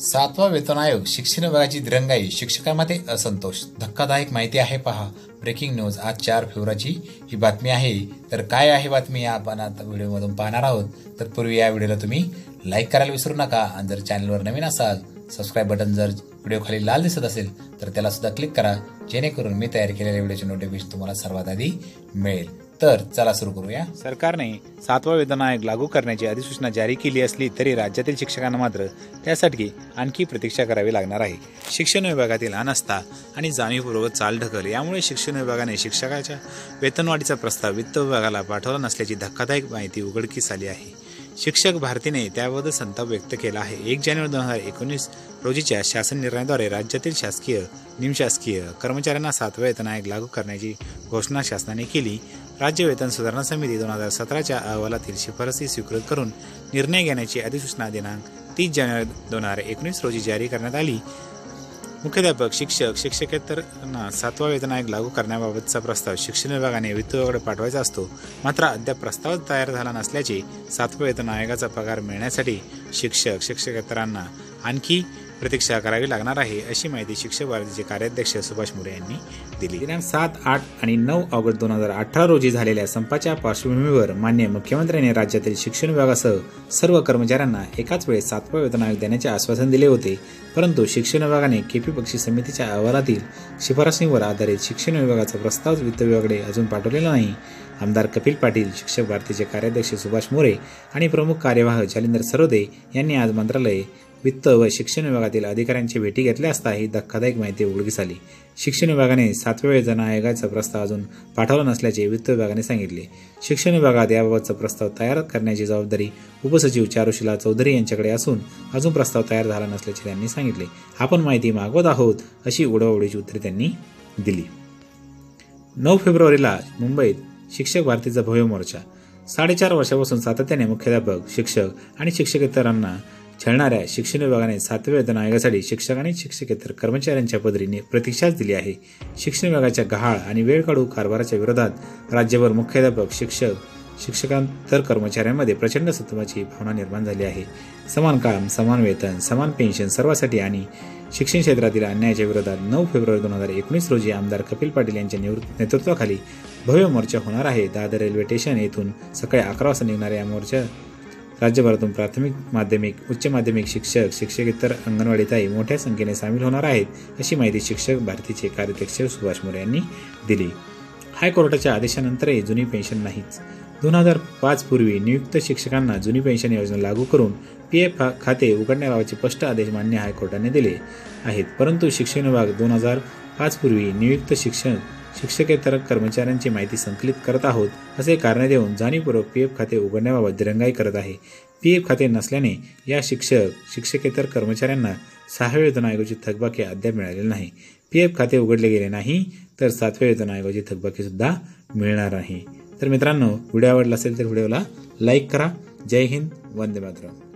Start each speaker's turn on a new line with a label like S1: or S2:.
S1: सातवा वेतन आयोग शिक्षण विभागाची दिरंगाई शिक्षकांमध्ये असंतोष. धक्कादायक माहिती आहे पहा. ब्रेकिंग न्यूज आज चार फेब्रुवारीची ही बातमी आहे. तर काय आहे बातमी आपण आता व्हिडिओमधून पाहणार आहोत. तर पूर्वी या व्हिडिओला तुम्ही लाईक करायला विसरू नका. आणि जर चॅनलवर नवीन असाल सबस्क्राईब बटन जर व्हिडिओ खाली लाल दिसत असेल तर त्याला सुद्धा क्लिक करा. जेणेकरून मी तयार केलेल्या व्हिडिओचे नोटिफिकेशन तुम्हाला सर्वात आधी मिळेल. तर चला सुरू करूया.
S2: सरकारने सातवा वेतन आयोग लागू करण्याची अधिसूचना जारी केली असली तरी राज्यातील शिक्षकांना मात्र त्यासाठी आणखी प्रतीक्षा करावी लागणार आहे. शिक्षण विभागातील अनास्था आणि जाणीवपूर्वक चालढकल यामुळे शिक्षण विभागाने शिक्षकाच्या वेतनवाढीचा प्रस्ताव वित्त विभागाला पाठवला नसल्याची धक्कादायक माहिती उघडकीस आली आहे. शिक्षक भारतीने त्याबद्दल संताप व्यक्त केला आहे. एक जानेवारी दोन हजार एकोणीस रोजीच्या शासन निर्णयाद्वारे राज्यातील शासकीय निमशासकीय कर्मचाऱ्यांना सातवा वेतन आयोग लागू करण्याची घोषणा शासनाने केली. राज्य वेतन सुधारणा समिती दोन हजार सतराच्या अहवालातील शिफारसी स्वीकृत करून निर्णय घेण्याची अधिसूचना दिनांक तीस जानेवारी दोन हजार एकोणीस रोजी जारी करण्यात आली. मुख्याध्यापक शिक्षक शिक्षकेतरांना सातवा वेतन आयोग लागू करण्याबाबतचा प्रस्ताव शिक्षण विभागाने वित्त विभागाकडे पाठवायचा असतो. मात्र अद्याप प्रस्ताव तयार झाला नसल्याचे सातवा वेतन आयोगाचा पगार मिळण्यासाठी शिक्षक शिक्षकेतरांना आणखी प्रतीक्षा करावी लागणार आहे अशी माहिती शिक्षक भारतीचे कार्याध्यक्ष सुभाष मोरे यांनी दिली. दिनांक सात आठ आणि नऊ ऑगस्ट दोन हजार अठरा रोजी झालेल्या संपाच्या पार्श्वभूमीवर मान्य मुख्यमंत्र्यांनी राज्यातील शिक्षण विभागासह सर्व कर्मचाऱ्यांना एकाच वेळेस सातवा वेतन आयोग देण्याचे आश्वासन दिले होते. परंतु शिक्षण विभागाने केपी पक्षी समितीच्या अहवालातील शिफारसींवर आधारित शिक्षण विभागाचा प्रस्ताव वित्त विभागाकडे अजून पाठवलेला नाही. आमदार कपिल पाटील शिक्षक भारतीचे कार्याध्यक्ष सुभाष मोरे आणि प्रमुख कार्यवाह जालिंदर सरोदे यांनी आज मंत्रालय वित्त व शिक्षण विभागातील अधिकाऱ्यांची भेटी घेतल्या असता ही धक्कादायक माहिती उघडकीस आली. शिक्षण विभागाने सातव्या वेतन आयोगाचा प्रस्ताव अजून पाठवला नसल्याचे वित्त विभागाने सांगितले. शिक्षण विभागात याबाबतचा प्रस्ताव तयार करण्याची जबाबदारी उपसचिव चारुशिला चौधरी यांच्याकडे असून अजून प्रस्ताव तयार झाला नसल्याचे त्यांनी सांगितले. आपण माहिती मागवत आहोत अशी उडवाउडीची उत्तरे त्यांनी दिली. नऊ फेब्रुवारीला मुंबईत शिक्षक भारतीचा भव्य मोर्चा. साडेचार वर्षापासून सातत्याने मुख्याध्यापक शिक्षक आणि शिक्षकेतरांना छळणाऱ्या शिक्षण विभागाने सातव्या वेतन आयोगासाठी शिक्षक आणि शिक्षकेतर कर्मचाऱ्यांच्या पदरीने प्रतीक्षाच दिली आहे. शिक्षण विभागाच्या गहाळ आणि वेळ काढू कारभाराच्या विरोधात राज्यभर मुख्याध्यापक शिक्षक शिक्षकांतर कर्मचाऱ्यांमध्ये प्रचंड सत्वाची भावना निर्माण झाली आहे. समान काम समान वेतन समान पेन्शन सर्वासाठी आणि शिक्षण क्षेत्रातील अन्यायाच्या विरोधात नऊ फेब्रुवारी दोन हजार एकोणीस रोजी आमदार कपिल पाटील यांच्या नेतृत्वाखाली भव्य मोर्चा होणार आहे. दादर रेल्वे स्टेशन येथून सकाळी अकरा वाजता निघणाऱ्या या मोर्चा राज्यभरातून प्राथमिक माध्यमिक उच्च माध्यमिक शिक्षक शिक्षकेतर अंगणवाडीताई मोठ्या संख्येने सामील होणार आहेत अशी माहिती शिक्षक भारतीचे कार्याध्यक्ष सुभाष मोरे यांनी दिली. हायकोर्टाच्या आदेशानंतरही जुनी पेन्शन नाहीच. दोन हजार पाच पूर्वी नियुक्त शिक्षकांना जुनी पेन्शन योजना लागू करून पी एफ खाते उघडण्याबाबतचे स्पष्ट आदेश मान्य हायकोर्टाने दिले आहेत. परंतु शिक्षण विभाग दोन हजार पाचपूर्वी नियुक्त शिक्षण शिक्षकेतर कर्मचाऱ्यांची माहिती संकलित करत आहोत असे कारण देऊन जाणीवपूर्वक पी एफ खाते उघडण्याबाबत दिरंगाई करत आहे. पी एफ खाते नसल्याने या शिक्षक शिक्षकेतर कर्मचाऱ्यांना सहाव्या वेतन आयोगाची थकबाकी अद्याप मिळालेली नाही. पी एफ खाते उघडले गेले नाही तर सातव्या वेतन आयोगाची थकबाकी सुद्धा मिळणार नाही तर मित्रांनो व्हिडिओ आवडला असेल तर व्हिडिओला लाईक करा. जय हिंद वंदे मातरम.